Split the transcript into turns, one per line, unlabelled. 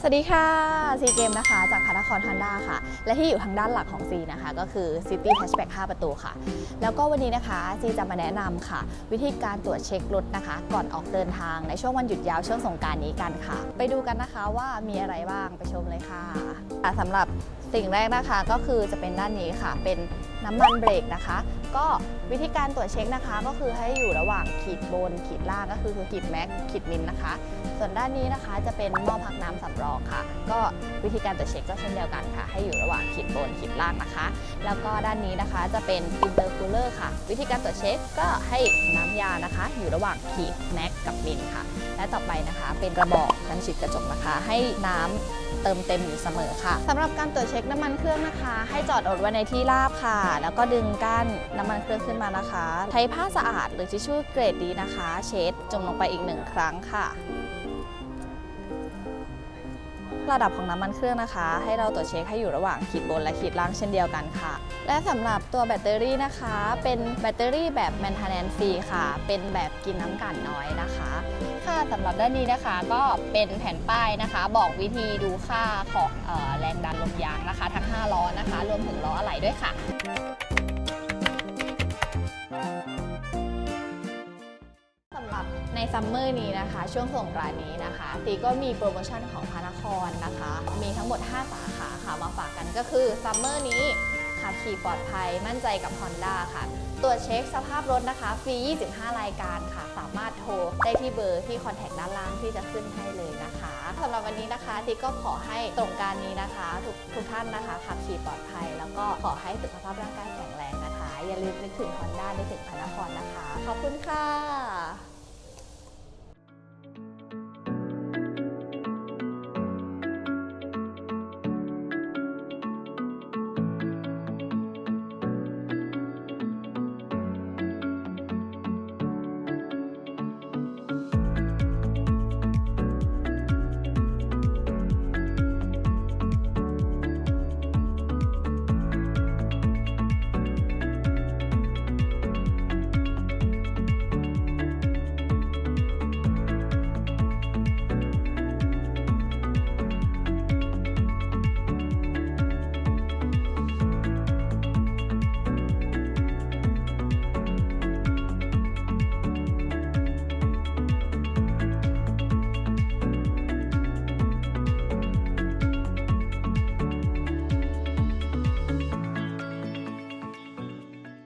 สวัสดีค่ะซีเกมนะคะ จากพานครฮอนด้าค่ะ และที่อยู่ทางด้านหลักของซีนะคะ ก็คือ City Hatchback 5 ประตูค่ะ แล้วก็วันนี้นะคะซีจะมาแนะนำค่ะ วิธีการตรวจเช็ครถนะคะ ก่อนออกเดินทางในช่วงวันหยุดยาวช่วงสงการนี้กันค่ะ ไปดูกันนะคะว่ามีอะไรบ้างไปชมเลยค่ะอะสำหรับ สิ่งแรกนะคะก็คือจะเป็นด้านนี้ค่ะ เป็นน้ำมันเบรกนะคะ ก็วิธีการตรวจเช็คนะคะ ก็คือให้อยู่ระหว่างขีดบนขีดล่างก็คือขีดแม็กขีดมินนะคะ ส่วนด้านนี้นะคะจะเป็นหม้อพักน้ำสำรองค่ะ ก็วิธีการตรวจเช็คก็เช่นเดียวกันค่ะ ให้อยู่ระหว่างขีดบนขีดล่างนะคะ แล้วก็ด้านนี้นะคะจะเป็นอินเตอร์คูลเลอร์ค่ะ วิธีการตรวจเช็คก็ให้น้ำยานะคะ อยู่ระหว่างขีดแม็กกับมินค่ะ และต่อไปนะคะเป็นกระบอกกันฉีดกระจกนะคะ ให้น้ำ เติมเต็มอยู่เสมอค่ะสำหรับการตรวจเช็คน้ำมันเครื่องนะคะ ให้จอดรถไว้ในที่ราบค่ะ แล้วก็ดึงก้านน้ำมันเครื่องขึ้นมานะคะ ใช้ผ้าสะอาดหรือทิชชู่เกรดดีนะคะ เช็ดจุ่มลงไปอีกหนึ่งครั้งค่ะระดับของน้ำมันเครื่องนะคะ ให้เราตรวจเช็คให้อยู่ระหว่างขีดบนและขีดล่างเช่นเดียวกันค่ะ และสำหรับตัวแบตเตอรี่นะคะ เป็นแบตเตอรี่แบบ maintenance free ค่ะ เป็นแบบกินน้ำกันน้อยนะคะ ค่ะสำหรับด้านนี้นะคะ ก็เป็นแผ่นป้ายนะคะ บอกวิธีดูค่าของออแรงดันลมยางนะคะ ทั้ง 5 ล้อนะคะ รวมถึงล้ออะไหล่ด้วยค่ะสำหรับในซัมเมอร์นี้นะคะ ช่วงสงกรานต์นี้นะคะตีก็มีโปรโมชั่นของพานครนะคะ มีทั้งหมด 5 สาขาค่ะมาฝากกันก็คือซัมเมอร์นี้ขับขี่ปลอดภัยมั่นใจกับ Honda ค่ะ ตรวจเช็คสภาพรถนะคะ ฟรี 25 รายการค่ะ ได้ที่เบอร์ที่คอนแทคด้านล่างที่จะขึ้นให้เลยนะคะสำหรับวันนี้นะคะตีก็ขอให้ตรงการนี้นะคะทุกทุกท่านนะคะขับขี่ปลอดภัย แล้วก็ขอให้สุขภาพร่างกายแข็งแรงนะคะ อย่าลืมนึกถึง Honda นึกถึงพานครนะคะ ขอบคุณค่ะ